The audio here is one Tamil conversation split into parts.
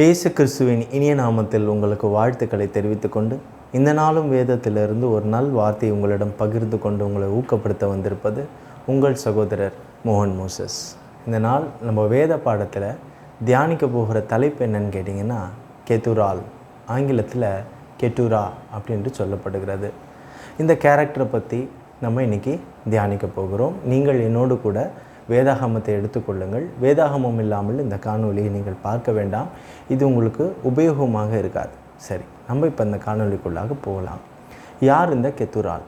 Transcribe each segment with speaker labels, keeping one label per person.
Speaker 1: இயேசு கிறிஸ்துவின் இனிய நாமத்தில் உங்களுக்கு வாழ்த்துக்களை தெரிவித்துக்கொண்டு இந்த நாளும் வேதத்திலிருந்து ஒரு நல் வார்த்தையை உங்களிடம் பகிர்ந்து கொண்டு உங்களை ஊக்கப்படுத்த வந்திருப்பது உங்கள் சகோதரர் மோகன் மோசஸ். இந்த நாள் நம்ம வேத பாடத்தில் தியானிக்க போகிற தலைப்பு என்னன்னு கேட்டிங்கன்னா கெத்துரால் ஆங்கிலத்தில் கெட்டுரா அப்படின்ட்டு சொல்லப்படுகிறது. இந்த கேரக்டரை பற்றி நம்ம இன்றைக்கி தியானிக்க போகிறோம். நீங்கள் என்னோடு கூட வேதாகமத்தை எடுத்துக்கொள்ளுங்கள். வேதாகமம் இல்லாமல் இந்த காணொலியை நீங்கள் பார்க்க வேண்டாம். இது உங்களுக்கு உபயோகமாக இருக்காது. சரி நம்ம இப்போ இந்த காணொலிக்குள்ளாக போகலாம். யார் இந்த கெத்துரால்?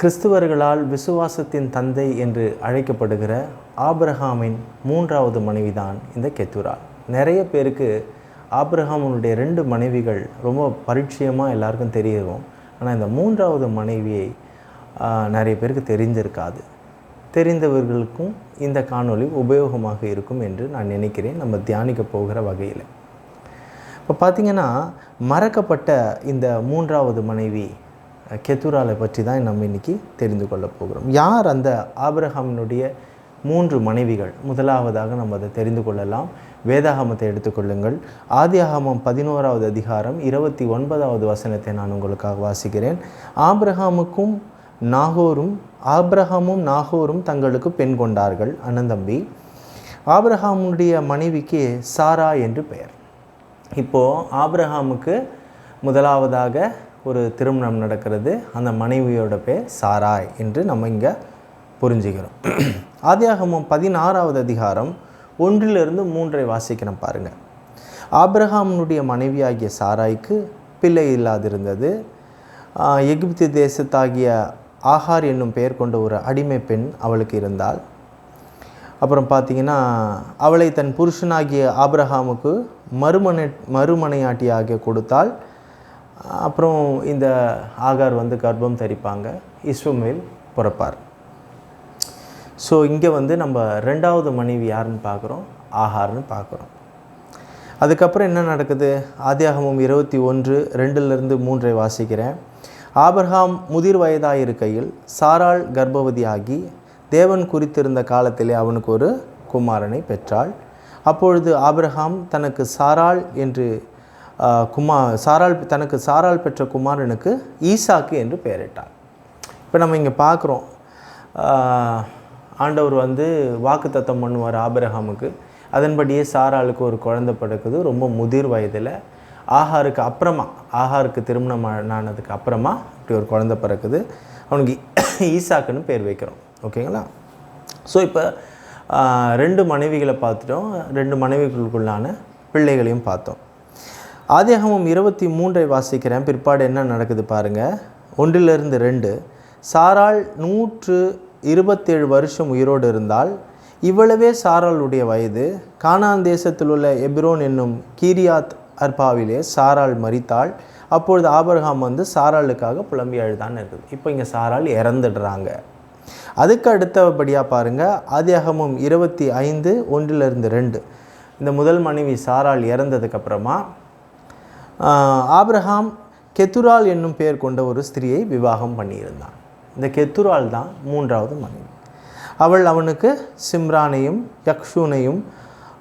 Speaker 1: கிறிஸ்துவர்களால் விசுவாசத்தின் தந்தை என்று அழைக்கப்படுகிற ஆப்ரஹாமின் மூன்றாவது மனைவிதான் இந்த கெத்துரால். நிறைய பேருக்கு ஆப்ரஹாமனுடைய ரெண்டு மனைவிகள் ரொம்ப பரிச்சயமாக எல்லாருக்கும் தெரியும். ஆனால் இந்த மூன்றாவது மனைவியை நிறைய பேருக்கு தெரிஞ்சிருக்காது. தெரிந்தவர்களுக்கும் இந்த காணொளி உபயோகமாக இருக்கும் என்று நான் நினைக்கிறேன். நம்ம தியானிக்க போகிற வகையில். இப்போ பார்த்தீங்கன்னா மறக்கப்பட்ட இந்த மூன்றாவது மனைவி கெத்துராலை பற்றி தான் நம்ம இன்னைக்கு தெரிந்து கொள்ள போகிறோம். யார் அந்த ஆபிரஹாமினுடைய மூன்று மனைவிகள்? முதலாவதாக நம்ம அதை தெரிந்து கொள்ளலாம். வேதாகமத்தை எடுத்துக்கொள்ளுங்கள் ஆதியாகமம் பதினோராவது அதிகாரம் இருபத்தி ஒன்பதாவது வசனத்தை நான் உங்களுக்காக வாசிக்கிறேன். ஆபிரஹாமுக்கும் நாகோரும் ஆப்ரஹாமும் நாகோரும் தங்களுக்கு பெண் கொண்டார்கள். அண்ணந்தம்பி ஆப்ரஹாமுடைய மனைவிக்கு சாரா என்று பெயர். இப்போது ஆப்ரஹாமுக்கு முதலாவதாக ஒரு திருமணம் நடக்கிறது. அந்த மனைவியோட பேர் சாராய் என்று நம்ம இங்கே புரிஞ்சுக்கிறோம். ஆதியாகமும் பதினாறாவது அதிகாரம் ஒன்றிலிருந்து மூன்றை வாசிக்கிறோம் பாருங்கள் ஆப்ரஹாமுடைய மனைவியாகிய சாராய்க்கு பிள்ளை இல்லாதிருந்தது. எகிப்து தேசத்தாகிய ஆஹார் என்னும் பெயர் கொண்ட ஒரு அடிமை பெண் அவளுக்கு இருந்தாள். அப்புறம் பார்த்தீங்கன்னா அவளை தன் புருஷனாகிய ஆபிரகாமுக்கு மறுமனை மறுமனையாட்டியாக கொடுத்தால் அப்புறம் இந்த ஆகார் வந்து கர்ப்பம் தரிப்பாங்க. இஸ்வமேல் பிறப்பார். ஸோ இங்கே வந்து நம்ம ரெண்டாவது மனைவி யாருன்னு பார்க்குறோம்? ஆகார்னு பார்க்குறோம். அதுக்கப்புறம் என்ன நடக்குது? ஆதியாகமும் இருபத்தி ஒன்று ரெண்டுலேருந்து மூன்றை வாசிக்கிறேன். ஆபர்ஹாம் முதிர் வயதாக இருக்கையில் சாராள் கர்ப்பவதியாகி தேவன் குறித்திருந்த காலத்திலே அவனுக்கு ஒரு குமாரனை பெற்றாள். அப்பொழுது ஆபிரகாம் தனக்கு சாராள் என்று குமா சாராள் தனக்கு சாராள் பெற்ற குமாரனுக்கு ஈசாக்கு என்று பெயரிட்டான். இப்போ நம்ம இங்கே பார்க்குறோம் ஆண்டவர் வந்து வாக்குத்தத்தம் பண்ணுவார் ஆபிரகாமுக்கு. அதன்படியே சாராளுக்கு ஒரு குழந்தை பிறக்குது ரொம்ப முதிர் வயதில். ஆஹாருக்கு அப்புறமா ஆஹாருக்கு திருமணம் ஆனதுக்கு அப்புறமா இப்படி ஒரு குழந்தை பிறக்குது. அவனுக்கு ஈசாக்குன்னு பேர் வைக்கிறோம். ஓகேங்களா? ஸோ இப்போ ரெண்டு மனைவிகளை பார்த்துட்டோம். ரெண்டு மனைவிகளுக்குள்ளான பிள்ளைகளையும் பார்த்தோம். ஆதியாகமம் இருபத்தி மூன்றை வாசிக்கிறேன். பிற்பாடு என்ன நடக்குது பாருங்கள் ஒன்றிலிருந்து ரெண்டு. சாரால் நூற்று இருபத்தேழு வருஷம் உயிரோடு இருந்தால் இவ்வளவே சாராளுடைய வயது. கானான் தேசத்தில் உள்ள எபிரோன் என்னும் கீரியாத் அர்பாவிலே சாராள் மரித்தாள். அப்பொழுது ஆபரகாம் வந்து சாராளுக்காக புலம்பி அழுதான்னு இருக்குது இப்போ இங்கே சாரால் இறந்துடுறாங்க. அதுக்கு அடுத்தபடியாக பாருங்கள் ஆதியாகமும் இருபத்தி ஐந்து ஒன்றிலிருந்து ரெண்டு. இந்த முதல் மனைவி சாரால் இறந்ததுக்கப்புறமா ஆப்ரஹாம் கெத்துரால் என்னும் பெயர் கொண்ட ஒரு ஸ்திரியை விவாகம் பண்ணியிருந்தான். இந்த கெத்துரால் தான் மூன்றாவது மனைவி. அவள் அவனுக்கு சிம்ரானையும் யக்ஷூனையும்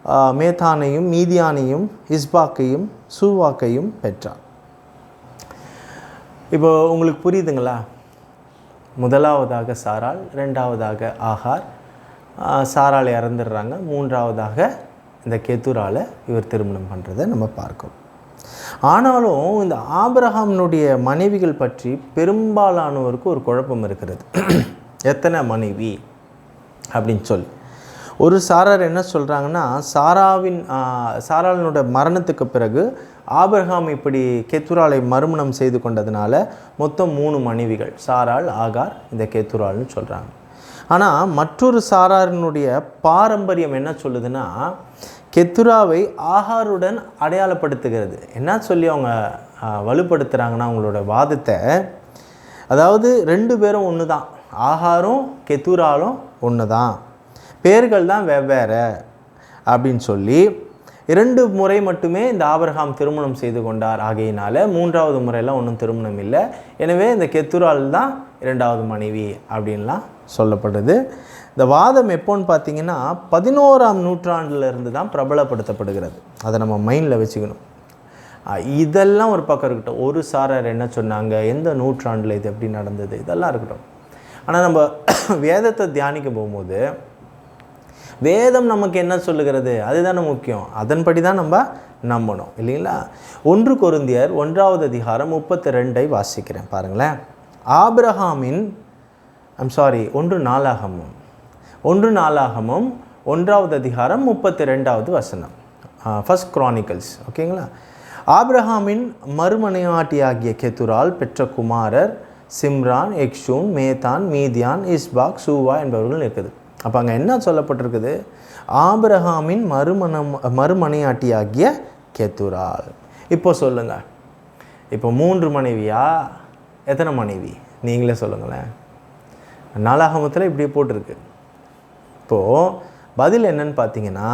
Speaker 1: மேத்தானையும் மீதியானையும் இஸ்பாக்கையும் சூவாக்கையும் பெற்றார். இப்போ உங்களுக்கு புரியுதுங்களா? முதலாவதாக சாரால் ரெண்டாவதாக ஆகார். சாரால் இறந்துடுறாங்க. மூன்றாவதாக இந்த கெத்துரால் இவர் திருமணம் பண்ணுறதை நம்ம பார்க்கிறோம் ஆனாலும் இந்த ஆபிரகாமினுடைய மனைவிகள் பற்றி பெரும்பாலானோருக்கு ஒரு குழப்பம் இருக்கிறது. எத்தனை மனைவி? அப்படின்னு சொல்லி. ஒரு சாரார் என்ன சொல்கிறாங்கன்னா சாராவின் ஆ, சாராளினோட மரணத்துக்கு பிறகு ஆபிரகாம் இப்படி கேத்துராலை மறுமணம் செய்து கொண்டதுனால மொத்தம் மூணு மனைவிகள் சாராள் ஆகார் இந்த கேத்துரால்னு சொல்கிறாங்க ஆனால் மற்றொரு சாராரினுடைய பாரம்பரியம் என்ன சொல்லுதுன்னா கெத்துராவை ஆகாருடன் அடையாளப்படுத்துகிறது. என்ன சொல்லி அவங்க வலுப்படுத்துகிறாங்கன்னா அவங்களோட வாதத்தை அதாவது ரெண்டு பேரும் ஒன்று தான் ஆகாரும் கெத்துராலும் ஒன்று தான் பேர்கள் தான் வெவ்வேறு அப்படின்னு சொல்லி இரண்டு முறை மட்டுமே இந்த ஆபரகாம் திருமணம் செய்து கொண்டார். ஆகையினால மூன்றாவது முறையெல்லாம் ஒன்றும் திருமணம் இல்லை. எனவே இந்த கெத்துரால் தான் இரண்டாவது மனைவி அப்படின்லாம் சொல்லப்படுது. இந்த வாதம் எப்போன்னு பார்த்தீங்கன்னா பதினோராம் நூற்றாண்டுல இருந்து தான் பிரபலப்படுத்தப்படுகிறது. அதை நம்ம மைண்டில் வச்சுக்கணும். இதெல்லாம் ஒரு பக்கம் இருக்கட்டும். ஒரு சாரர் என்ன சொன்னாங்க? எந்த நூற்றாண்டில் இது எப்படி நடந்தது? இதெல்லாம் இருக்கட்டும். ஆனால் நம்ம வேதத்தை தியானிக்க போகும்போது வேதம் நமக்கு என்ன சொல்லுகிறது? அதுதானே முக்கியம். அதன்படி தான் நம்ம நம்பணும். இல்லைங்களா? ஒன்று கொருந்தியர் ஒன்றாவது அதிகாரம் முப்பத்தி ரெண்டை வாசிக்கிறேன். பாருங்களேன். ஆப்ரஹாமின் ஐம் சாரி ஒன்று நாளாகமும் ஒன்று நாளாகமும் ஒன்றாவது அதிகாரம் முப்பத்தி ரெண்டாவது வசனம் ஃபஸ்ட் குரானிக்கல்ஸ் ஓகேங்களா? ஆப்ரஹாமின் மறுமனையாட்டியாகிய கெத்துரால் பெற்ற குமாரர் சிம்ரான் எக்ஷூன் மேதான் மீதியான் இஸ்பாக் சூவா என்பவர்கள் இருக்குது. அப்போ அங்கே என்ன சொல்லப்பட்டிருக்குது? ஆபிரஹாமின் மறுமணம் மறுமனையாட்டியாகிய கெத்துரால். இப்போ சொல்லுங்கள் இப்போ மூன்று மனைவியா? எத்தனை மனைவி? நீங்களே சொல்லுங்களேன். நாலாகமத்தில் இப்படியே போட்டிருக்கு. இப்போது பதில் என்னன்னு பார்த்தீங்கன்னா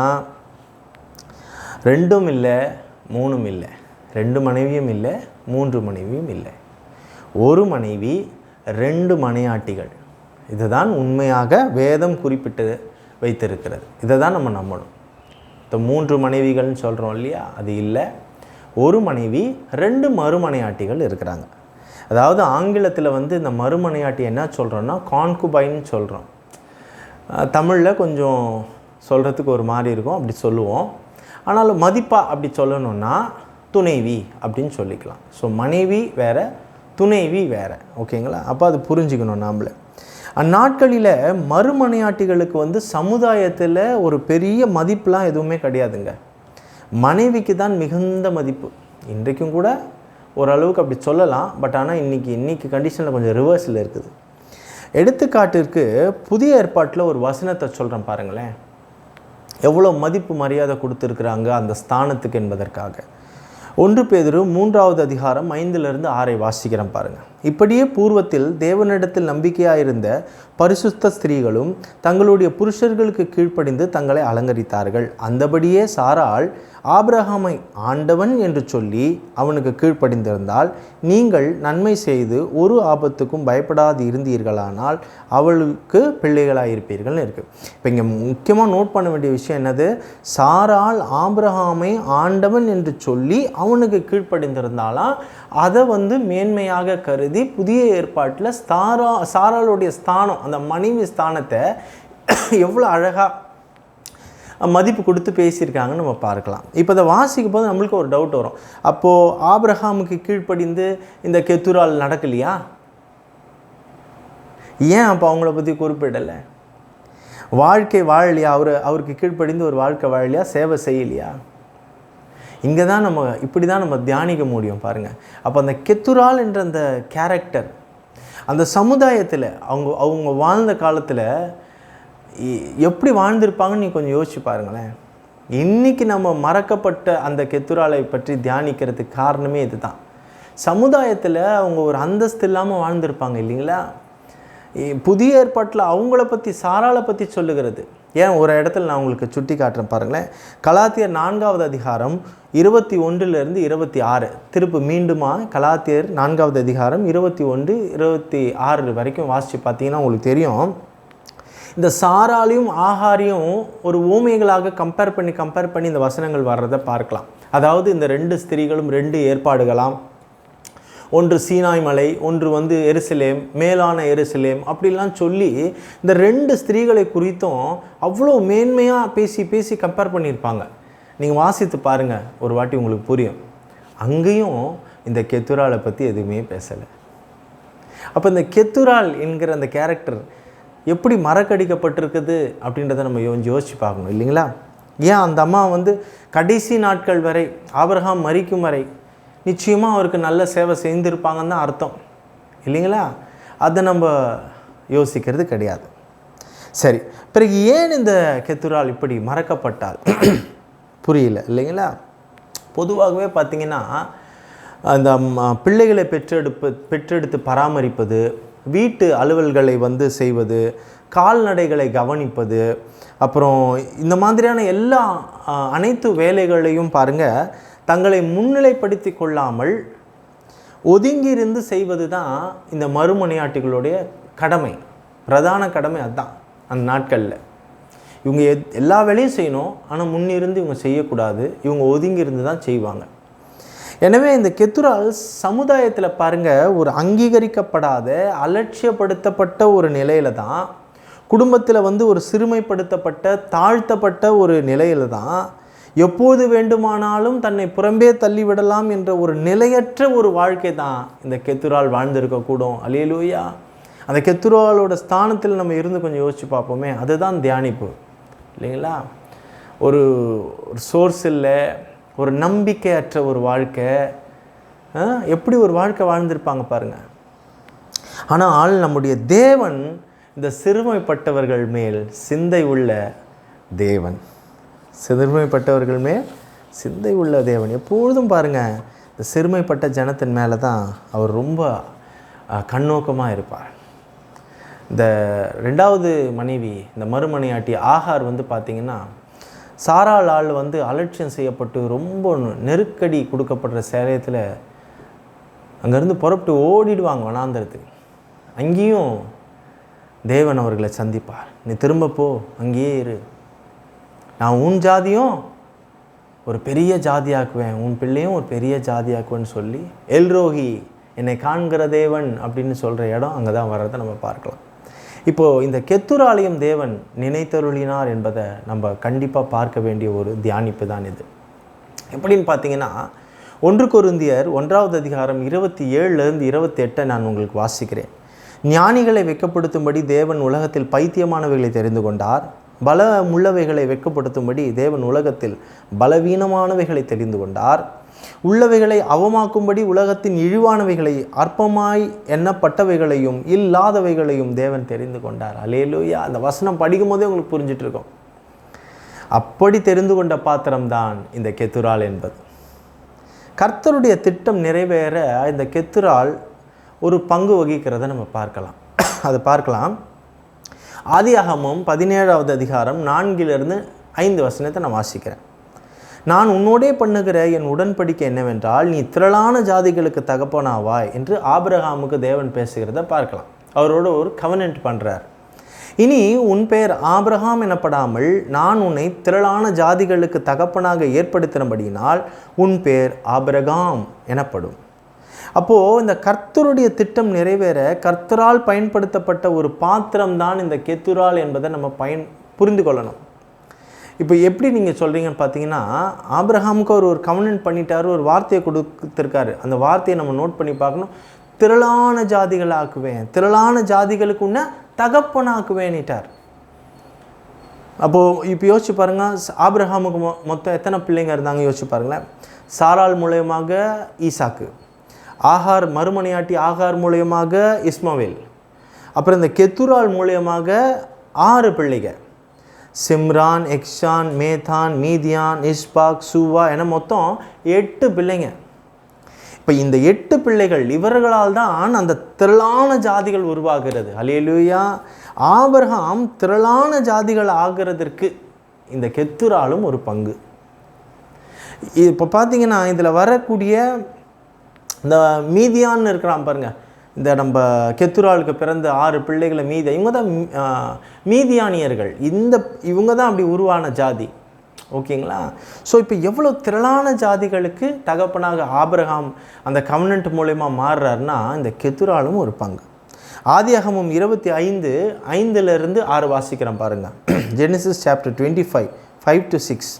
Speaker 1: ரெண்டும் இல்லை மூணும் இல்லை. ரெண்டு மனைவியும் இல்லை மூன்று மனைவியும் இல்லை. ஒரு மனைவி ரெண்டு மனையாட்டிகள். இதுதான் உண்மையாக வேதம் குறிப்பிட்டு வைத்திருக்கிறது. இதை தான் நம்ம நம்பணும். இந்த மூன்று மனைவிகள்னு சொல்கிறோம் இல்லையா? அது இல்லை. ஒரு மனைவி ரெண்டு மறுமனையாட்டிகள் இருக்கிறாங்க. அதாவது ஆங்கிலத்தில் வந்து இந்த மறுமனையாட்டி என்ன சொல்கிறோன்னா கான்குபைன்னு சொல்கிறோம் தமிழில் கொஞ்சம் சொல்கிறதுக்கு ஒரு மாதிரி இருக்கும் அப்படி சொல்லுவோம். ஆனாலும் மதிப்பாக அப்படி சொல்லணும்னா துணைவி அப்படின்னு சொல்லிக்கலாம். ஸோ மனைவி வேறு துணைவி வேறு. ஓகேங்களா? அப்போ அது புரிஞ்சுக்கணும் நாமளே. அந்நாட்களில் மறுமனையாட்டிகளுக்கு வந்து சமுதாயத்தில் ஒரு பெரிய மதிப்புலாம் எதுவுமே கிடையாதுங்க. மனைவிக்கு தான் மிகுந்த மதிப்பு. இன்றைக்கும் கூட ஓரளவுக்கு அப்படி சொல்லலாம். பட் ஆனால் இன்றைக்கி இன்றைக்கி கண்டிஷனில் கொஞ்சம் ரிவர்ஸில் இருக்குது. எடுத்துக்காட்டிற்கு புதிய ஏற்பாட்டில் ஒரு வசனத்தை சொல்கிறேன் பாருங்களேன். எவ்வளோ மதிப்பு மரியாதை கொடுத்துருக்குறாங்க அந்த ஸ்தானத்துக்கு என்பதற்காக. ஒன்று பேதரும் மூன்றாவது அதிகாரம் ஐந்திலிருந்து ஆறை வாசிக்கிறேன் பாருங்கள் இப்படியே பூர்வத்தில் தேவனிடத்தில் நம்பிக்கையாயிருந்த பரிசுத்த ஸ்திரீகளும் தங்களுடைய புருஷர்களுக்கு கீழ்ப்படிந்து தங்களை அலங்கரித்தார்கள். அந்தபடியே சாராள் ஆபிரகாமை ஆண்டவன் என்று சொல்லி அவனுக்கு கீழ்ப்படிந்திருந்தால் நீங்கள் நன்மை செய்து ஒரு ஆபத்துக்கும் பயப்படாது இருந்தீர்களானால் அவளுக்கு பிள்ளைகளாயிருப்பீர்கள்னு இருக்குது இப்போ இங்கே முக்கியமாக நோட் பண்ண வேண்டிய விஷயம் என்னது? சாராள் ஆபிரகாமை ஆண்டவன் என்று சொல்லி அவனுக்கு கீழ்ப்படிந்திருந்தாலாம் அதை வந்து மேன்மையாக கருதி புதிய ஏற்பாட்டில் ஸ்தாரா சாராளுடைய ஸ்தானம் அந்த மனைவி ஸ்தானத்தை எவ்வளோ அழகாக மதிப்பு கொடுத்து பேசியிருக்காங்கன்னு நம்ம பார்க்கலாம். இப்போ இதை வாசிக்கும் போது நம்மளுக்கு ஒரு டவுட் வரும். அப்போது ஆப்ரஹாமுக்கு கீழ்ப்படிந்து இந்த கெத்துரால் நடக்கலையா? ஏன் அப்போ அவங்கள பற்றி குறிப்பிடலை? வாழ்க்கை வாழலையா? அவர் அவருக்கு கீழ்ப்படிந்து ஒரு வாழ்க்கை வாழலையா? சேவை செய்யலையா? இங்கே தான் நம்ம இப்படி தான் நம்ம தியானிக்க முடியும் பாருங்கள் அப்போ அந்த கெத்துரால் என்ற அந்த கேரக்டர் அந்த சமுதாயத்தில் அவங்க அவங்க வாழ்ந்த காலத்தில் எப்படி வாழ்ந்திருப்பாங்கன்னு நீ கொஞ்சம் யோசிச்சு பாருங்களேன். இன்றைக்கி நம்ம மறக்கப்பட்ட அந்த கெத்துராலை பற்றி தியானிக்கிறதுக்கு காரணமே இதுதான். சமுதாயத்தில் அவங்க ஒரு அந்தஸ்து இல்லாமல் வாழ்ந்திருப்பாங்க இல்லைங்களா? புதிய ஏற்பாட்டில் அவங்கள பற்றி சாராளை பற்றி சொல்லுகிறது. ஏன் ஒரு இடத்துல நான் உங்களுக்கு சுட்டி காட்டுறேன் பாருங்களேன். கலாத்தியர் நான்காவது அதிகாரம் இருபத்தி ஒன்றிலிருந்து இருபத்தி ஆறு. திருப்பு மீண்டுமா? கலாத்தியர் நான்காவது அதிகாரம் இருபத்தி ஒன்று இருபத்தி ஆறு வரைக்கும் வாசித்து பார்த்தீங்கன்னா உங்களுக்கு தெரியும். இந்த சாராலையும் ஆகாரியும் ஒரு ஊமைகளாக கம்பேர் பண்ணி கம்பேர் பண்ணி இந்த வசனங்கள் வர்றதை பார்க்கலாம். அதாவது இந்த ரெண்டு ஸ்திரீகளும் ரெண்டு ஏற்பாடுகளாம். ஒன்று சீனாய் மலை ஒன்று வந்து எருசலேம் மேலான எருசலேம் அப்படிலாம் சொல்லி இந்த ரெண்டு ஸ்திரீகளை குறித்தும் அவ்வளோ மேன்மையாக பேசி பேசி கம்பேர் பண்ணியிருப்பாங்க. நீங்கள் வாசித்து பாருங்கள் ஒரு வாட்டி உங்களுக்கு புரியும். அங்கேயும் இந்த கெத்துராலை பற்றி எதுவுமே பேசலை. அப்போ இந்த கெத்துரால் என்கிற அந்த கேரக்டர் எப்படி மறக்கடிக்கப்பட்டிருக்குது அப்படின்றத நம்ம யோசிச்சு யோசிச்சு பார்க்கணும் இல்லைங்களா? ஏன் அந்த அம்மா வந்து கடைசி நாட்கள் வரை ஆபரகாம் மறிக்கும் வரை நிச்சயமாக அவருக்கு நல்ல சேவை செய்திருப்பாங்கன்னு தான் அர்த்தம். இல்லைங்களா? அதை நம்ம யோசிக்கிறது கிடையாது. சரி பிறகு ஏன் இந்த கெத்துரால் இப்படி மறக்கப்பட்டால் புரியல இல்லைங்களா? பொதுவாகவே பார்த்தீங்கன்னா அந்த பிள்ளைகளை பெற்றெடுப்பு பெற்றெடுத்து பராமரிப்பது வீட்டு அலுவல்களை வந்து செய்வது கால்நடைகளை கவனிப்பது அப்புறம் இந்த மாதிரியான எல்லா அனைத்து வேலைகளையும் பாருங்கள் தங்களை முன்னிலைப்படுத்தி கொள்ளாமல் ஒதுங்கியிருந்து செய்வது தான் இந்த மறுமனையாட்டிகளுடைய கடமை பிரதான கடமை அதுதான் அந்த நாட்களில். இவங்க எத்- எல்லா வேலையும் செய்யணும் ஆனால் முன்னிருந்து இவங்க செய்யக்கூடாது இவங்க ஒதுங்கியிருந்து தான் செய்வாங்க. எனவே இந்த கெத்துரால் சமுதாயத்தில் பாருங்க ஒரு அங்கீகரிக்கப்படாத அலட்சியப்படுத்தப்பட்ட ஒரு நிலையில தான் குடும்பத்தில் வந்து ஒரு சிறுமைப்படுத்தப்பட்ட தாழ்த்தப்பட்ட ஒரு நிலையில தான் எப்போது வேண்டுமானாலும் தன்னை புறம்பே தள்ளிவிடலாம் என்ற ஒரு நிலையற்ற ஒரு வாழ்க்கை தான் இந்த கெத்துரால் வாழ்ந்திருக்கக்கூடும். அலேலூயா அந்த கெத்துராலோட ஸ்தானத்தில் நம்ம இருந்து கொஞ்சம் யோசிச்சு பார்ப்போமே அதுதான் தியானிப்பு. இல்லைங்களா? ஒரு ஒரு சோர்ஸ் இல்லை ஒரு நம்பிக்கையற்ற ஒரு வாழ்க்கை. ஆ, எப்படி ஒரு வாழ்க்கை வாழ்ந்திருப்பாங்க பாருங்கள் ஆனால் நம்முடைய தேவன் இந்த சிறுமைப்பட்டவர்கள் மேல் சிந்தை உள்ள தேவன். சிறுமைப்பட்டவர்கள் மேல் சிந்தை உள்ள தேவன். எப்பொழுதும் பாருங்கள் இந்த சிறுமைப்பட்ட ஜனத்தின் மேலே தான் அவர் ரொம்ப கண்ணோக்கமாக இருப்பார். இந்த ரெண்டாவது மனைவி இந்த மறுமனையாட்டி ஆகார் வந்து பார்த்திங்கன்னா சாரால் ஆள் வந்து அலட்சியம் செய்யப்பட்டு ரொம்ப நெருக்கடி கொடுக்கப்படுற சேலத்தில் அங்கேருந்து புறப்பட்டு ஓடிடுவாங்க வனாந்திரத்துக்கு. அங்கேயும் தேவன் அவர்களை சந்திப்பார். நீ திரும்பப்போ அங்கேயே இரு. நான் உன் ஜாதியும் ஒரு பெரிய ஜாதியாக்குவேன் உன் பிள்ளையும் ஒரு பெரிய ஜாதியாக்குவேன்னு சொல்லி எல்ரோஹி என்னை காண்கிற தேவன் அப்படின்னு சொல்கிற இடம் அங்கே தான் வர்றதை நம்ம பார்க்கலாம். இப்போது இந்த கெத்துராலயம் தேவன் நினைத்தருளினார் என்பதை நம்ம கண்டிப்பாக பார்க்க வேண்டிய ஒரு தியானிப்பு தான் இது. எப்படின்னு பார்த்தீங்கன்னா ஒன்று கொருந்தியர் ஒன்றாவது அதிகாரம் இருபத்தி ஏழுலேருந்து இருபத்தெட்டை நான் உங்களுக்கு வாசிக்கிறேன். ஞானிகளை வெட்கப்படுத்தும்படி தேவன் உலகத்தில் பைத்தியமானவைகளை தெரிந்து கொண்டார். பல முள்ளவைகளை வெட்கப்படுத்தும்படி தேவன் உலகத்தில் பலவீனமானவைகளை தெரிந்து கொண்டார். உள்ளவைகளை அவமாக்கும்படி உலகத்தின் இழிவானவைகளை அற்பமாய் எண்ணப்பட்டவைகளையும் இல்லாதவைகளையும் தேவன் தெரிந்து கொண்டார். அலேலூயா அந்த வசனம் படிக்கும் போதே உங்களுக்கு புரிஞ்சிட்டு இருக்கும் அப்படி தெரிந்து கொண்ட பாத்திரம்தான் இந்த கெத்துரால் என்பது. கர்த்தருடைய திட்டம் நிறைவேற இந்த கெத்துரால் ஒரு பங்கு வகிக்கிறத நம்ம பார்க்கலாம். அது பார்க்கலாம். ஆதியாகமும் பதினேழாவது அதிகாரம் நான்கிலிருந்து ஐந்து வசனத்தை நான் வாசிக்கிறேன். நான் உன்னோடே பண்ணுகிற என் உடன்படிக்கை என்னவென்றால் நீ திரளான ஜாதிகளுக்கு தகப்பனாவாய் என்று ஆபிரகாமுக்கு தேவன் பேசுகிறத பார்க்கலாம். அவரோட ஒரு கவனன்ட் பண்ணுறார் இனி உன் பெயர் ஆபிரகாம் எனப்படாமல் நான் உன்னை திரளான ஜாதிகளுக்கு தகப்பனாக ஏற்படுத்தினபடியினால் உன் பேர் ஆபிரகாம் எனப்படும். அப்போது இந்த கர்த்தருடைய திட்டம் நிறைவேற கர்த்தரால் பயன்படுத்தப்பட்ட ஒரு பாத்திரம் தான் இந்த கெத்துரால் என்பதை நம்ம பயன் புரிந்து கொள்ளணும் இப்போ எப்படி நீங்கள் சொல்கிறீங்கன்னு பார்த்தீங்கன்னா ஆப்ரஹாமுக்கு அவர் ஒரு கவனன்ட் பண்ணிட்டார் ஒரு வார்த்தையை கொடுத்துருக்காரு. அந்த வார்த்தையை நம்ம நோட் பண்ணி பார்க்கணும். திரளான ஜாதிகளாக்குவேன் திரளான ஜாதிகளுக்கு உன்ன தகப்பனாக்குவேன்ட்டார் அப்போது இப்போ யோசிச்சு பாருங்கள் ஆப்ரஹாமுக்கு மொ மொத்தம் எத்தனை பிள்ளைங்க இருந்தாங்க யோசிச்சு பாருங்களேன். சாரால் மூலயமாக ஈசாக்கு. ஆகார் மறுமனையாட்டி ஆகார் மூலயமாக இஸ்மவேல். அப்புறம் இந்த கெத்துரால் மூலயமாக ஆறு பிள்ளைங்க சிம்ரான் எக்ஷான் மேதான் மீதியான் இஷ்பாக் சூவா என மொத்தம் எட்டு பிள்ளைங்க. இப்போ இந்த எட்டு பிள்ளைகள் இவர்களால் தான் அந்த திரளான ஜாதிகள் உருவாகிறது. அலேலுயா ஆபர்ஹாம் திரளான ஜாதிகள் ஆகிறதற்கு இந்த கெத்துராலும் ஒரு பங்கு. இப்போ பார்த்தீங்கன்னா இதில் வரக்கூடிய இந்த மீதியான்னு இருக்கிறான் பாருங்க. இந்த நம்ம கெத்துராளுக்கு பிறந்த ஆறு பிள்ளைகளை மீதி இவங்க தான் மீதியானியர்கள். இந்த இவங்க தான் அப்படி உருவான ஜாதி. ஓகேங்களா? ஸோ இப்போ எவ்வளோ திரளான ஜாதிகளுக்கு தகப்பனாக ஆபிரகாம் அந்த கவர்னன்ட் மூலயமா மாறுறாருன்னா இந்த கெத்துராலும் ஒரு பங்கு. ஆதியாகமும் இருபத்தி ஐந்து ஐந்துலேருந்து ஆறு வாசிக்கிறேன் பாருங்கள் Genesis chapter twenty five five to six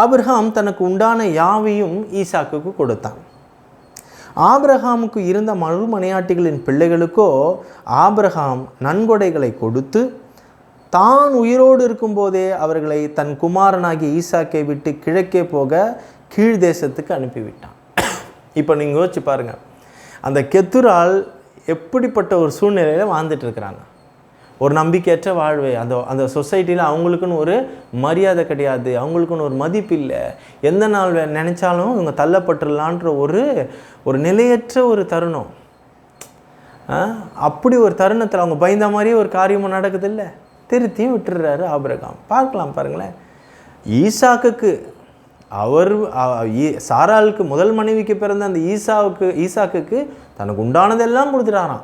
Speaker 1: Abraham தனக்கு உண்டான யாவையும் ஈசாக்குக்கு கொடுத்தான். ஆபிரகாமுக்கு இருந்த மறுமனையாட்டிகளின் பிள்ளைகளுக்கோ ஆபிரகாம் நன்கொடைகளை கொடுத்து தான் உயிரோடு இருக்கும்போதே அவர்களை தன் குமாரனாகிய ஈசாக்கை விட்டு கிழக்கே போக கீழ் தேசத்துக்கு அனுப்பிவிட்டான். இப்போ நீங்கள் யோசிச்சு பாருங்கள் அந்த கெத்துரால் எப்படிப்பட்ட ஒரு சூழ்நிலையில் வாழ்ந்துட்டு இருக்கிறாங்க? ஒரு நம்பிக்கையற்ற வாழ்வு அந்த அந்த சொசைட்டியில் அவங்களுக்குன்னு ஒரு மரியாதை கிடையாது அவங்களுக்குன்னு ஒரு மதிப்பு இல்லை. எந்த நாள் வே- இவங்க தள்ளப்பட்டுடலான்ற ஒரு ஒரு நிலையற்ற ஒரு தருணம். ஆ, அப்படி ஒரு தருணத்தில் அவங்க பயந்த மாதிரியே ஒரு காரியமும் நடக்குது இல்லை திருத்தியும் விட்டுடுறாரு ஆபிரகாம். பார்க்கலாம் பாருங்களேன். ஈசாக்குக்கு அவர் ஈ- சாராளுக்கு முதல் மனைவிக்கு பிறந்த அந்த ஈசாவுக்கு ஈசாக்குக்கு தனக்கு உண்டானதெல்லாம் கொடுத்துட்டாராம்.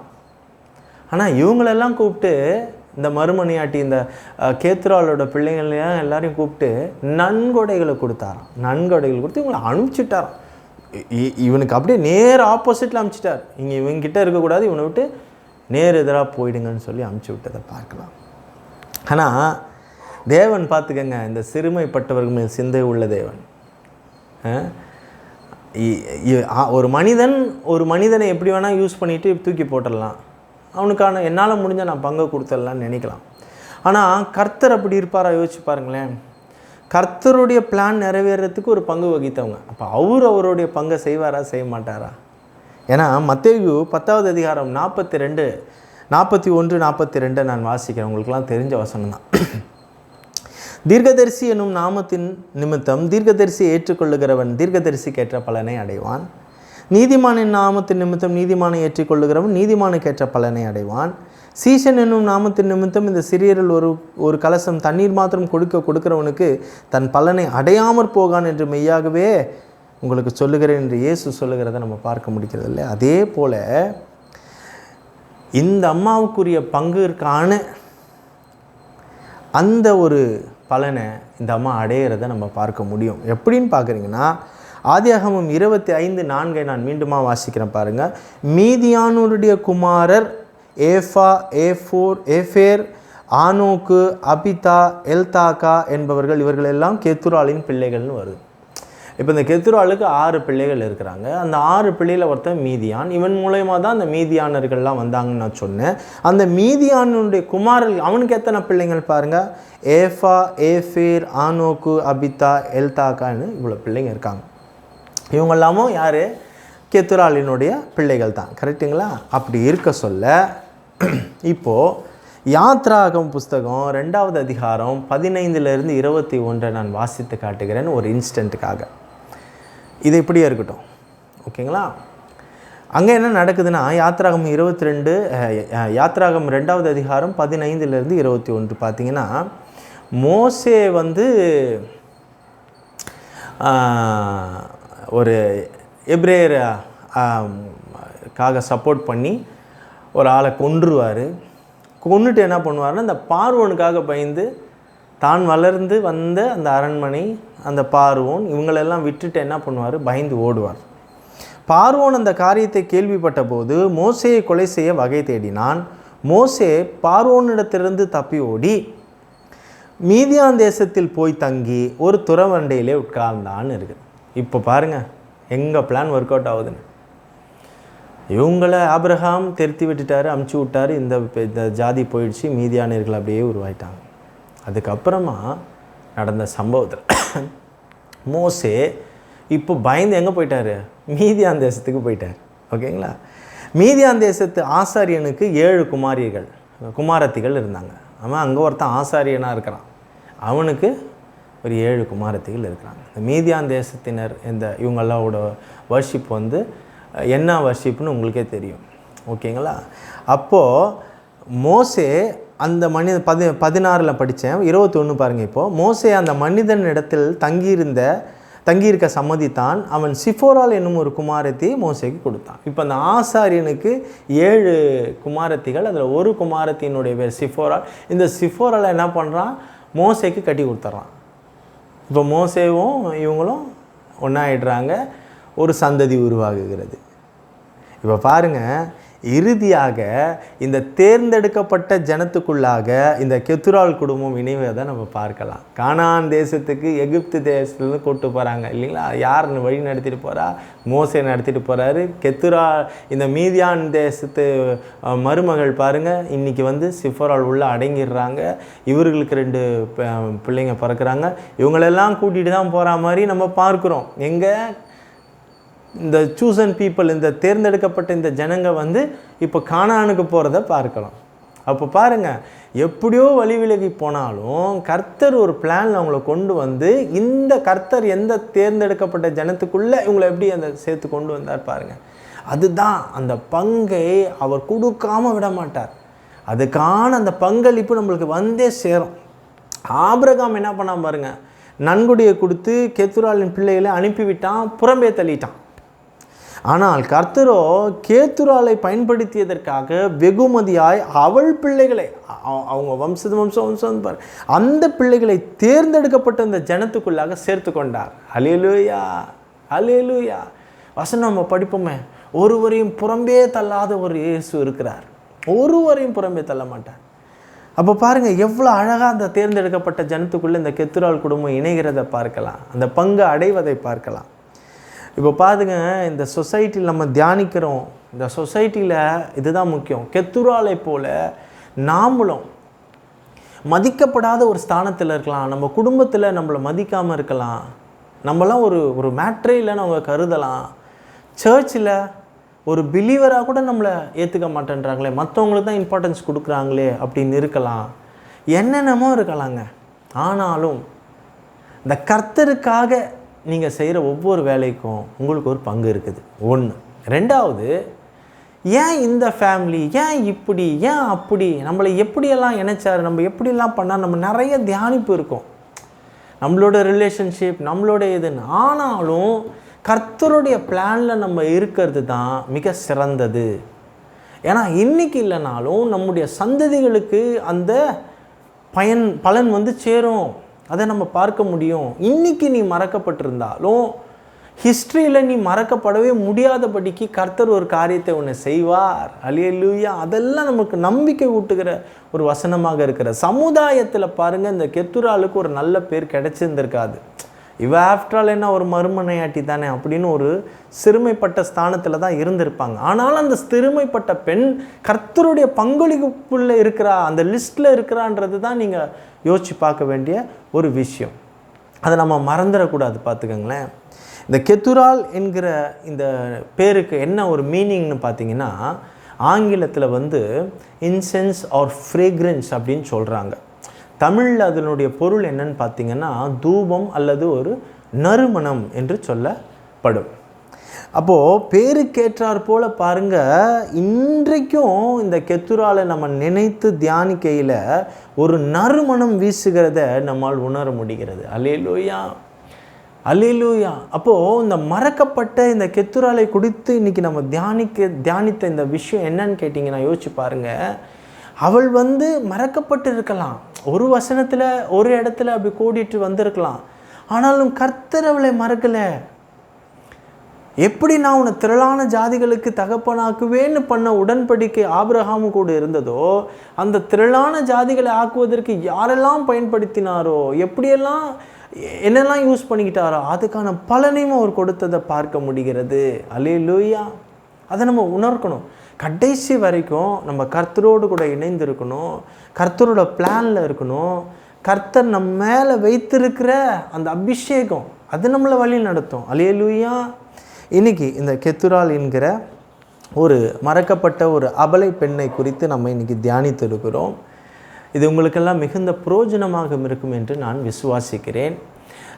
Speaker 1: ஆனால் இவங்களெல்லாம் கூப்பிட்டு இந்த மறுமணியாட்டி இந்த கேத்ராலோட பிள்ளைங்களையும் எல்லாரையும் கூப்பிட்டு நன்கொடைகளை கொடுத்தாராம். நன்கொடைகள் கொடுத்து இவங்களை அனுப்பிச்சிட்டாராம். இ- இவனுக்கு அப்படியே நேர் ஆப்போசிட்டில் அனுப்பிச்சிட்டார். இங்கே இவங்கிட்ட இருக்கக்கூடாது இவனை விட்டு நேர் எதிராக போயிடுங்கன்னு சொல்லி அனுப்பிச்சி விட்டதை பார்க்கலாம். ஆனால் தேவன் பார்த்துக்கங்க இந்த சிறுமைப்பட்டவர்கள் மேல் சிந்தை உள்ள தேவன். இ- இ- ஆ- ஒரு மனிதன் ஒரு மனிதனை எப்படி வேணால் யூஸ் பண்ணிவிட்டு தூக்கி போட்டுடலாம். அவனுக்கான என்னால் முடிஞ்ச நான் பங்கை கொடுத்துடலான்னு நினைக்கலாம். ஆனால் கர்த்தர் அப்படி இருப்பாரா? யோசிச்சு பாருங்களேன். கர்த்தருடைய பிளான் நிறைவேறதுக்கு ஒரு பங்கு வகித்தவங்க. அப்போ அவர் அவருடைய பங்கை செய்வாரா? செய்ய மாட்டாரா? ஏன்னா மத்தேயு பத்தாவது அதிகாரம் நாற்பத்தி ரெண்டு நாற்பத்தி ஒன்று நாற்பத்தி ரெண்டை நான் வாசிக்கிறேன். உங்களுக்குலாம் தெரிஞ்ச வசனம் தான். தீர்க்கதரிசி என்னும் நாமத்தின் நிமித்தம் தீர்க்கதரிசி ஏற்றுக்கொள்ளுகிறவன் தீர்க்கதரிசிக்கேற்ற பலனை அடைவான். நீதிமானின் நாமத்தின் நிமித்தம் நீதிமானை ஏற்றிக்கொள்ளுகிறவன் நீதிமானுக்கேற்ற பலனை அடைவான். சீசன் என்னும் நாமத்தின் நிமித்தம் இந்த சிறியரில் ஒரு ஒரு கலசம் தண்ணீர் மாத்திரம் கொடுக்க கொடுக்கிறவனுக்கு தன் பலனை அடையாமற் போகான் என்று மெய்யாகவே உங்களுக்கு சொல்லுகிறேன் என்று இயேசு சொல்லுகிறத நம்ம பார்க்க முடிகிறது இல்லை அதே போல் இந்த அம்மாவுக்குரிய பங்குக்கான அந்த ஒரு பலனை இந்த அம்மா அடையிறத நம்ம பார்க்க முடியும். எப்படின்னு பார்க்குறீங்கன்னா ஆதியாகமும் இருபத்தி ஐந்து நான்கை நான் மீண்டுமா வாசிக்கிறேன் பாருங்கள் மீதியானோருடைய குமாரர் ஏஃபா ஏஃபோர் ஏஃபேர் ஆனோக்கு அபிதா எல்தாக்கா என்பவர்கள் இவர்கள் எல்லாம் கெத்துராலின் பிள்ளைகள்னு வருது. இப்போ இந்த கெத்துராளுக்கு ஆறு பிள்ளைகள் இருக்கிறாங்க. அந்த ஆறு பிள்ளையில் ஒருத்தன் மீதியான். இவன் மூலயமா தான் அந்த மீதியானர்கள்லாம் வந்தாங்கன்னு நான் சொன்னேன். அந்த மீதியானுடைய குமாரர் அவனுக்கு எத்தனை பிள்ளைங்கள் பாருங்கள் ஏஃபா ஏஃபேர் ஆனோக்கு அபிதா எல்தாக்கான்னு இவ்வளோ பிள்ளைங்க இருக்காங்க. இவங்க எல்லாமும் யார்? கெத்துராலினுடைய பிள்ளைகள் தான் கரெக்டுங்களா அப்படி இருக்க சொல்ல இப்போது யாத்ராகம் புஸ்தகம் ரெண்டாவது அதிகாரம் பதினைந்துலேருந்து இருபத்தி ஒன்றை நான் வாசித்து காட்டுகிறேன் ஒரு இன்ஸ்டண்ட்டுக்காக இது இப்படியே இருக்கட்டும். ஓகேங்களா? அங்கே என்ன நடக்குதுன்னா யாத்ராகம் இருபத்தி ரெண்டு யாத்ராகம் ரெண்டாவது அதிகாரம் பதினைந்துலேருந்து இருபத்தி ஒன்று பார்த்தீங்கன்னா மோசே வந்து ஒரு எப்ரேயர் காக சப்போர்ட் பண்ணி ஒரு ஆளை கொன்றுவார். கொண்டுட்டு என்ன பண்ணுவார்னா அந்த பார்வோனுக்காக பயந்து தான் வளர்ந்து வந்த அந்த அரண்மனை அந்த பார்வோன் இவங்களெல்லாம் விட்டுட்டு என்ன பண்ணுவார்? பயந்து ஓடுவார். பார்வோன் அந்த காரியத்தை கேள்விப்பட்ட போது மோசையை கொலை செய்ய வகை தேடினான். மோசே பார்வோனிடத்திலிருந்து தப்பி ஓடி மீதியான் தேசத்தில் போய் தங்கி ஒரு துறவண்டையிலே உட்கார்ந்தான்னு இருக்குது இப்போ பாருங்க எங்கே பிளான் ஒர்க் அவுட் ஆகுதுன்னு. இவங்கள ஆப்ரஹாம் திருத்தி விட்டுட்டாரு அமுச்சு விட்டாரு இந்த இந்த ஜாதி போயிடுச்சு மீதியானியர்கள் அப்படியே உருவாயிட்டாங்க. அதுக்கப்புறமா நடந்த சம்பவத்தில் மோசே இப்போ பயந்து எங்கே போயிட்டார்? மீதியான் தேசத்துக்கு போயிட்டார். ஓகேங்களா? மீதியான் தேசத்து ஆசாரியனுக்கு ஏழு குமாரிகள் குமாரத்திகள் இருந்தாங்க. அவன் அங்கே ஒருத்தன் ஆசாரியனாக இருக்கிறான். அவனுக்கு ஒரு ஏழு குமாரத்திகள் இருக்கிறாங்க. இந்த மீதியான் தேசத்தினர் இந்த இவங்களோட வர்ஷிப் வந்து என்ன வர்ஷிப்னு உங்களுக்கே தெரியும். ஓகேங்களா? அப்போது மோசே அந்த மனித பதி பதினாறில் படித்தேன். இருபத்தி ஒன்று பாருங்கள் இப்போது மோசே அந்த மனிதன் இடத்தில் தங்கியிருந்த தங்கியிருக்க சம்மதித்தான். அவன் சிஃபோரால் என்னும் ஒரு குமாரத்தை மோசேக்கு கொடுத்தான். இப்போ அந்த ஆசாரியனுக்கு ஏழு குமாரத்திகள் அதில் ஒரு குமாரத்தினுடைய பேர் சிஃபோரால். இந்த சிஃபோரால் என்ன பண்ணுறான் மோசேக்கு கட்டி கொடுத்துட்றான். இப்போ மோசேவும் இவங்களும் ஒன்றாயிடுறாங்க ஒரு சந்ததி உருவாகுகிறது. இப்போ பாருங்க இறுதியாக இந்த தேர்ந்தெடுக்கப்பட்ட ஜனத்துக்குள்ளாக இந்த கெத்துரால் குடும்பம் இணைவதை நம்ம பார்க்கலாம். கானான் தேசத்துக்கு எகிப்து தேசத்துலேருந்து கூட்டு போகிறாங்க இல்லைங்களா? யார் வழி நடத்திட்டு போகிறா மோசை நடத்திட்டு போகிறாரு கெத்துரா இந்த மீதியான் தேசத்து மருமகள் பாருங்கள் இன்றைக்கி வந்து சிஃபரால் உள்ளே அடங்கிடுறாங்க. இவர்களுக்கு ரெண்டு ப- பிள்ளைங்க பிறக்கிறாங்க. இவங்களெல்லாம் கூட்டிகிட்டு தான் போகிற மாதிரி நம்ம பார்க்குறோம். எங்கே? இந்த சூசன் பீப்புள் இந்த தேர்ந்தெடுக்கப்பட்ட இந்த ஜனங்க வந்து இப்போ காணானுக்கு போகிறத பார்க்கலாம். அப்போ பாருங்க எப்படியோ வழி விலகி போனாலும் கர்த்தர் ஒரு பிளான் அவங்கள கொண்டு வந்து இந்த கர்த்தர் எந்த தேர்ந்தெடுக்கப்பட்ட ஜனத்துக்குள்ளே இவங்களை எப்படி அந்த சேர்த்து கொண்டு வந்தார் பாருங்க. அதுதான் அந்த பங்கை அவர் கொடுக்காமல் விட மாட்டார். அதுக்கான அந்த பங்களிப்பு நம்மளுக்கு வந்தே சேரும். ஆபிரகாம் என்ன பண்ணால் பாருங்க நன்கொடையை கொடுத்து கெத்துராலின் பிள்ளைகளை அனுப்பிவிட்டான் புறம்பே தள்ளிட்டான். ஆனால் கர்த்தரோ கேத்துராலை பயன்படுத்தியதற்காக வெகுமதியாய் அவள் பிள்ளைகளை அவ- அவங்க வம்ச வம்சம் வம்சம் பாரு அந்த பிள்ளைகளை தேர்ந்தெடுக்கப்பட்ட இந்த ஜனத்துக்குள்ளாக சேர்த்து கொண்டார். அலேலுயா அலேலுயா வசனம் நம்ம படிப்போமே. ஒருவரையும் புறம்பே தள்ளாத ஒரு இயேசு இருக்கிறார். ஒருவரையும் புறம்பே தள்ள மாட்டார். அப்போ பாருங்கள் எவ்வளோ அழகாக அந்த தேர்ந்தெடுக்கப்பட்ட ஜனத்துக்குள்ளே இந்த கெத்துரால் குடும்பம் இணைகிறதை பார்க்கலாம். அந்த பங்கு அடைவதை பார்க்கலாம். இப்போ பாருங்க இந்த சொசைட்டியில் நம்ம தியானிக்கிறோம். இந்த சொசைட்டியில் இதுதான் முக்கியம். கெத்துராலை போல் நாமளும் மதிக்கப்படாத ஒரு ஸ்தானத்தில் இருக்கலாம். நம்ம குடும்பத்தில் நம்மளை மதிக்காமல் இருக்கலாம். நம்மளாம் ஒரு ஒரு மேட்ரே இல்லைன்னு அவங்க கருதலாம். சர்ச்சில் ஒரு பிலீவராக கூட நம்மளை ஏற்றுக்க மாட்டேன்றாங்களே. மற்றவங்களுக்கு தான் இம்பார்ட்டன்ஸ் கொடுக்குறாங்களே அப்படின்னு இருக்கலாம். என்னென்னமோ இருக்கலாங்க. ஆனாலும் இந்த கர்த்தருக்காக நீங்கள் செய்கிற ஒவ்வொரு வேலைக்கும் உங்களுக்கு ஒரு பங்கு இருக்குது. ஒன்று ரெண்டாவது ஏன் இந்த ஃபேமிலி ஏன் இப்படி ஏன் அப்படி நம்மளை எப்படியெல்லாம் இணைச்சார் நம்ம எப்படியெல்லாம் பண்ணால் நம்ம நிறைய தியானிப்பு இருக்கும். நம்மளோட ரிலேஷன்ஷிப் நம்மளோட இதுன்னு. ஆனாலும் கர்த்தருடைய பிளானில் நம்ம இருக்கிறது தான் மிக சிறந்தது. ஏன்னா இன்னைக்கு இல்லைனாலும் நம்முடைய சந்ததிகளுக்கு அந்த பயன் பலன் வந்து சேரும். அதை நம்ம பார்க்க முடியும். இன்னைக்கு நீ மறக்கப்பட்டிருந்தாலும் ஹிஸ்ட்ரியில் நீ மறக்கப்படவே முடியாதபடிக்கு கர்த்தர் ஒரு காரியத்தை ஒன்று செய்வார். அலியலூயா அதெல்லாம் நமக்கு நம்பிக்கை ஊட்டுகிற ஒரு வசனமாக இருக்கிற சமுதாயத்தில் பாருங்கள் இந்த கெத்துராளுக்கு ஒரு நல்ல பேர் கிடைச்சிருந்திருக்காது. இவ ஆஃப்டர் என்ன ஒரு மறுமனையாட்டி தானே அப்படின்னு ஒரு சிறுமைப்பட்ட ஸ்தானத்தில் தான் இருந்திருப்பாங்க. ஆனாலும் அந்த சிறுமைப்பட்ட பெண் கர்த்தருடைய பங்களிப்புள்ள இருக்கிறா அந்த லிஸ்ட்டில் இருக்கிறான்றது தான் நீங்கள் யோசித்து பார்க்க வேண்டிய ஒரு விஷயம். அதை நம்ம மறந்துடக்கூடாது பார்த்துக்கோங்களேன். இந்த கெத்துரால் என்கிற இந்த பேருக்கு என்ன ஒரு மீனிங்னு பார்த்தீங்கன்னா ஆங்கிலத்தில் வந்து இன்சென்ஸ் ஆர் ஃப்ரேக்ரன்ஸ் அப்படின்னு சொல்கிறாங்க தமிழில் அதனுடைய பொருள் என்னன்னு பார்த்தீங்கன்னா தூபம் அல்லது ஒரு நறுமணம் என்று சொல்லப்படும். அப்போது பேருக்கேற்றார் போல பாருங்க இன்றைக்கும் இந்த கெத்துராலை நம்ம நினைத்து தியானிக்கையில் ஒரு நறுமணம் வீசுகிறத நம்மால் உணர முடிகிறது. அலேலூயா அலிலூயா அப்போது இந்த மறக்கப்பட்ட இந்த கெத்துராலை குடித்து இன்றைக்கி நம்ம தியானிக்க தியானித்த இந்த விஷயம் என்னன்னு கேட்டிங்கன்னா யோசிச்சு பாருங்க. அவள் வந்து மறக்கப்பட்டு இருக்கலாம். ஒரு வசனத்தில் ஒரு இடத்துல அப்படி கூடிட்டு வந்திருக்கலாம். ஆனாலும் கர்த்தர் அவளை மறக்கலை. எப்படி நான் உன்னை திரளான ஜாதிகளுக்கு தகப்பனாக்குவேன்னு பண்ண உடன்படிக்கை ஆபிரகாமு கூட இருந்ததோ அந்த திரளான ஜாதிகளை ஆக்குவதற்கு யாரெல்லாம் பயன்படுத்தினாரோ எப்படியெல்லாம் என்னெல்லாம் யூஸ் பண்ணிக்கிட்டாரோ அதுக்கான பலனையும் அவர் கொடுத்ததை பார்க்க முடிகிறது. அலே லூயா அதை நம்ம உணர்க்கணும். கடைசி வரைக்கும் நம்ம கர்த்தரோடு கூட இணைந்து இருக்கணும் கர்த்தரோட பிளானில் இருக்கணும். கர்த்தர் நம்ம மேலே வைத்திருக்கிற அந்த அபிஷேகம் அது நம்மளை வழி நடத்தும். அலே இன்றைக்கி இன்னைக்கு இந்த கெத்துரால் என்கிற ஒரு மறக்கப்பட்ட ஒரு அபலை பெண்ணை குறித்து நம்ம இன்றைக்கி தியானித்திருக்கிறோம். இது உங்களுக்கெல்லாம் மிகுந்த புரோஜனமாக இருக்கும் என்று நான் விசுவாசிக்கிறேன்.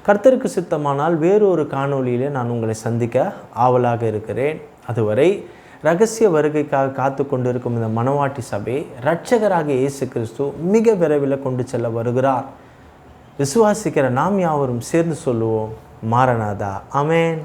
Speaker 1: கர்த்தருக்கு சித்தமானால் வேறொரு காணொளியிலே நான் உங்களை சந்திக்க ஆவலாக இருக்கிறேன். அதுவரை ரகசிய வருகைக்காக காத்து கொண்டிருக்கும் இந்த மனவாட்டி சபை இரட்சகராக இயேசு கிறிஸ்து மிக விரைவில் கொண்டு செல்ல வருகிறார். விசுவாசிக்கிற நாம் யாவரும் சேர்ந்து சொல்லுவோம் மாரநாதா அமேன்